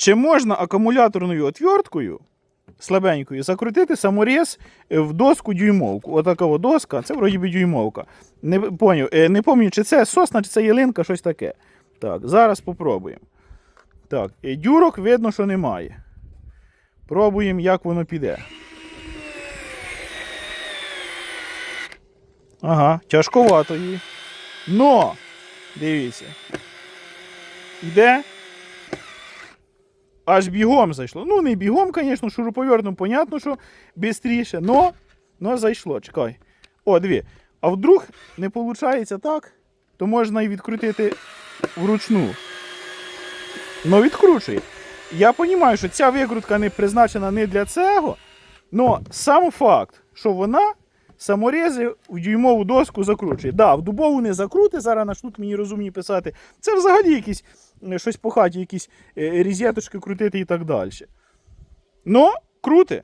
Чи можна акумуляторною отверткою слабенькою закрутити саморіз в доску дюймовку? Отака от доска, це вроді би дюймовка. Не поняв, е, не пам'ятаю, чи це сосна, чи це ялинка, щось таке. Так, зараз спробуємо. Так, е, дюрок видно, що немає. Пробуємо, як воно піде. Ага, тяжковато її. Но! Дивіться. Йде. Аж бігом зайшло. Ну, не бігом, звісно, шуруповертом, понятно, що швидше, но, но зайшло. Чекай. О, дві. А вдруг не виходить так, то можна і відкрутити вручну. Ну, відкручує. Я розумію, що ця викрутка не призначена не для цього, але сам факт, що вона саморези в дюймову доску закручує. Да, в дубову не закрути, зараз почнуть мені розумні писати. Це взагалі якісь щось по хаті, якісь е, різеточки крутити і так далі. Ну, крути.